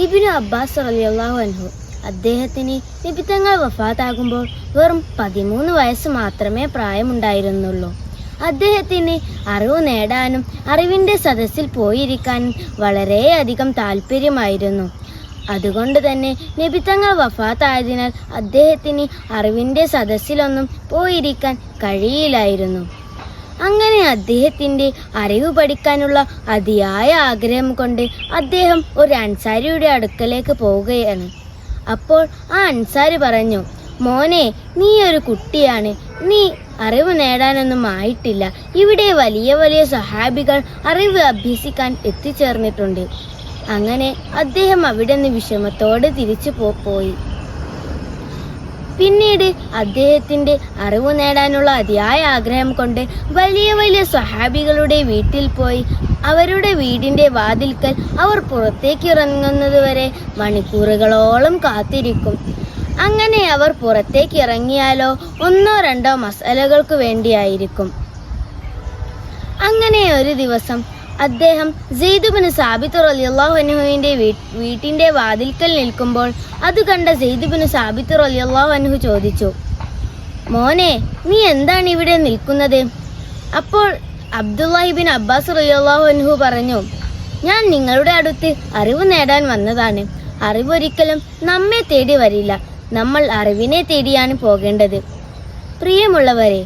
ഇബിനു Abbas റളിയല്ലാഹു അൻഹു അദ്ദേഹത്തിന് നിബിത്തങ്ങൾ വഫാത്താകുമ്പോൾ വെറും പതിമൂന്ന് വയസ്സ് മാത്രമേ പ്രായമുണ്ടായിരുന്നുള്ളൂ. അദ്ദേഹത്തിന് അറിവ് നേടാനും അറിവിന്റെ സദസ്സിൽ പോയിരിക്കാനും വളരെയധികം താല്പര്യമായിരുന്നു. അതുകൊണ്ട് തന്നെ നിബിത്തങ്ങൾ വഫാത്തായതിനാൽ അദ്ദേഹത്തിന് അറിവിന്റെ സദസ്സിലൊന്നും പോയിരിക്കാൻ കഴിയില്ലായിരുന്നു. അങ്ങനെ അദ്ദേഹത്തിന്റെ അറിവ് പഠിക്കാനുള്ള അതിയായ ആഗ്രഹം കൊണ്ട് അദ്ദേഹം ഒരു അൻസാരിയുടെ അടുക്കലേക്ക് പോവുകയാണ്. അപ്പോൾ ആ അൻസാരി പറഞ്ഞു മോനെ നീ ഒരു കുട്ടിയാണ്. നീ അറിവ് നേടാനൊന്നും ആയിട്ടില്ല. ഇവിടെ വലിയ വലിയ സഹാബികൾ അറിവ് അഭ്യസിക്കാൻ എത്തിച്ചേർന്നിട്ടുണ്ട്. അങ്ങനെ അദ്ദേഹം അവിടെ നിന്ന് വിഷമത്തോടെ തിരിച്ചു പോയി. പിന്നീട് അദ്ദേഹത്തിന്റെ അറിവ് നേടാനുള്ള അതിയായ ആഗ്രഹം കൊണ്ട് വലിയ വലിയ സ്വഹാബികളുടെ വീട്ടിൽ പോയി അവരുടെ വീടിന്റെ വാതിൽക്കൽ അവർ പുറത്തേക്ക് ഇറങ്ങുന്നതുവരെ മണിക്കൂറുകളോളം കാത്തിരിക്കും. അങ്ങനെ അവർ പുറത്തേക്ക് ഇറങ്ങിയാലോ ഒന്നോ രണ്ടോ മസാലകൾക്ക് വേണ്ടിയായിരിക്കും. അങ്ങനെ ഒരു ദിവസം അദ്ദേഹം സെയ്ദുബിന് സാബിത്ത് റലിയല്ലാഹു അൻഹുവിന്റെ വീട്ടിന്റെ വാതിൽക്കൽ നിൽക്കുമ്പോൾ അത് കണ്ട സെയ്ദുബിന് സാബിത്ത് റലിയല്ലാഹു അൻഹു ചോദിച്ചു മോനെ നീ എന്താണ് ഇവിടെ നിൽക്കുന്നത്? അപ്പോൾ അബ്ദുല്ലാഹിബിൻ അബ്ബാസ് റലിയല്ലാഹു അൻഹു പറഞ്ഞു ഞാൻ നിങ്ങളുടെ അടുത്ത് അറിവ് നേടാൻ വന്നതാണ്. അറിവൊരിക്കലും നമ്മെ തേടി വരില്ല. നമ്മൾ അറിവിനെ തേടിയാണ് പോകേണ്ടത്. പ്രിയമുള്ളവരെ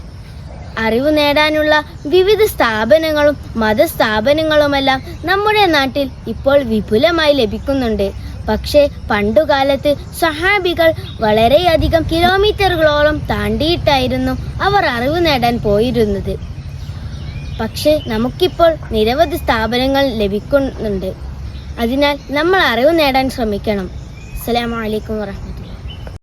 അറിവ് നേടാനുള്ള വിവിധ സ്ഥാപനങ്ങളും മതസ്ഥാപനങ്ങളുമെല്ലാം നമ്മുടെ നാട്ടിൽ ഇപ്പോൾ വിപുലമായി ലഭിക്കുന്നുണ്ട്. പക്ഷേ പണ്ടുകാലത്ത് സഹാബികൾ വളരെയധികം കിലോമീറ്ററുകളോളം താണ്ടിയിട്ടായിരുന്നു അവർ അറിവ് നേടാൻ പോയിരുന്നത്. പക്ഷേ നമുക്കിപ്പോൾ നിരവധി സ്ഥാപനങ്ങൾ ലഭിക്കുന്നുണ്ട്. അതിനാൽ നമ്മൾ അറിവ് നേടാൻ ശ്രമിക്കണം. അസ്സലാമു അലൈക്കും വറഹ്മത്തുള്ളാഹി